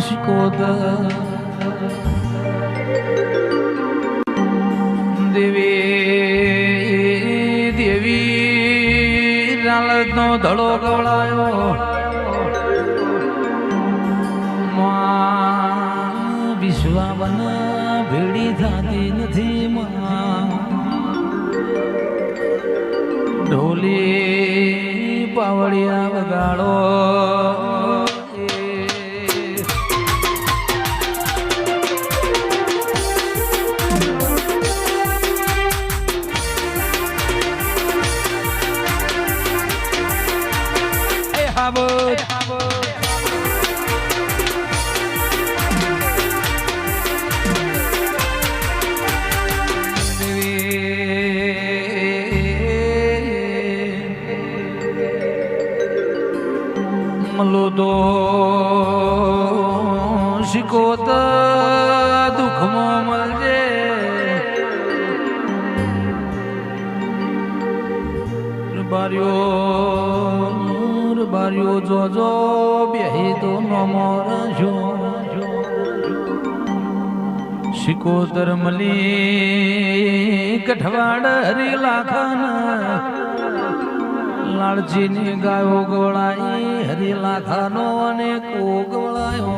શિકોતર દેવી દેવી લાલનો ધડો ગવડાયો માં વિશ્વાબન ભેડી થતી નથી માં ઢોલી પાવડિયા વગાડો મલો તો શિકોત દુઃખમાં મળજે બાર્યો બાર્યો જોજો બેહી તો નમો રજો શિકોતર મલી કઠવાડ હરી લાખન લાલજીની ગાયો ગવળાઈ હરી લાખાનો અને કો ગવળાયો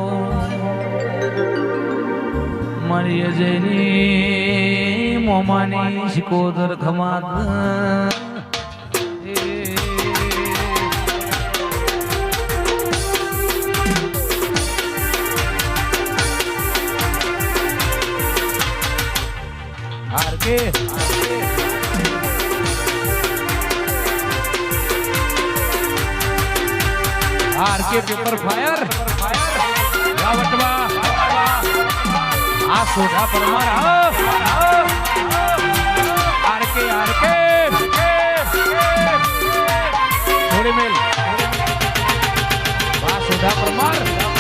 મારી અજયની મોમાની શિકોતર ખમાત. આરકે આરકે પેપર ફાયર રાવટવા આ સોઢા પરમાર આરકે આરકે થોડી મેલ. આ સોઢા પરમાર.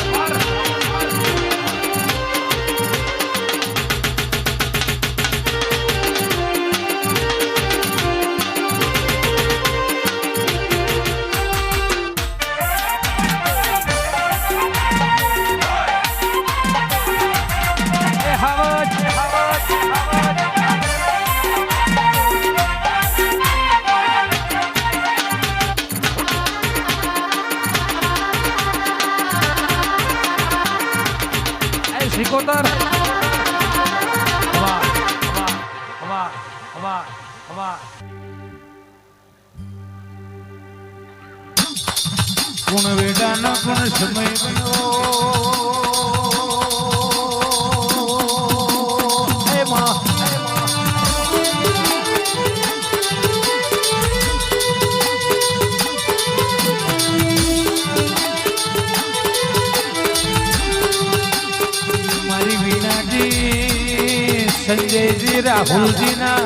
હવા હવા ગુણ વેડાનો ગુણ સમય બન્યો સંજયજી રાહુલજીના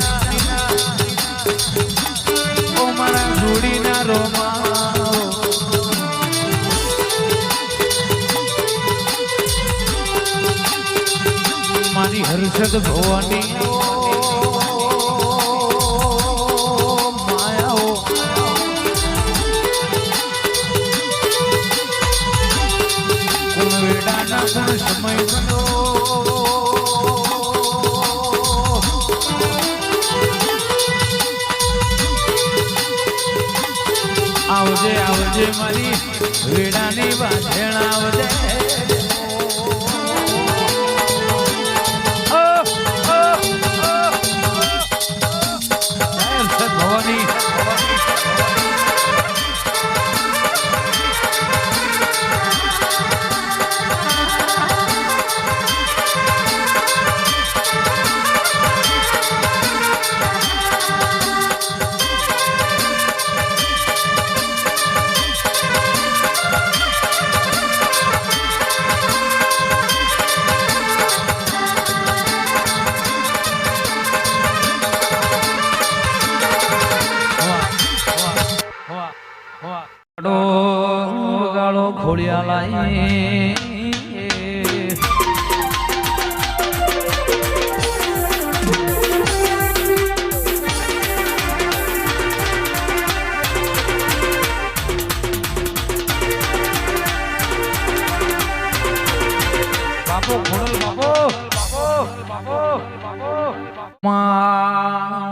ઓ મારા જોડીના રોમા મારી હર્ષદ ભવાની માયાઓ. સમય બનો આવજે આવજે મારી વેડાની બાંધણ આવજે. લાઈ બાપો ખોડલ બાપો બાપો બાપો બાપો માં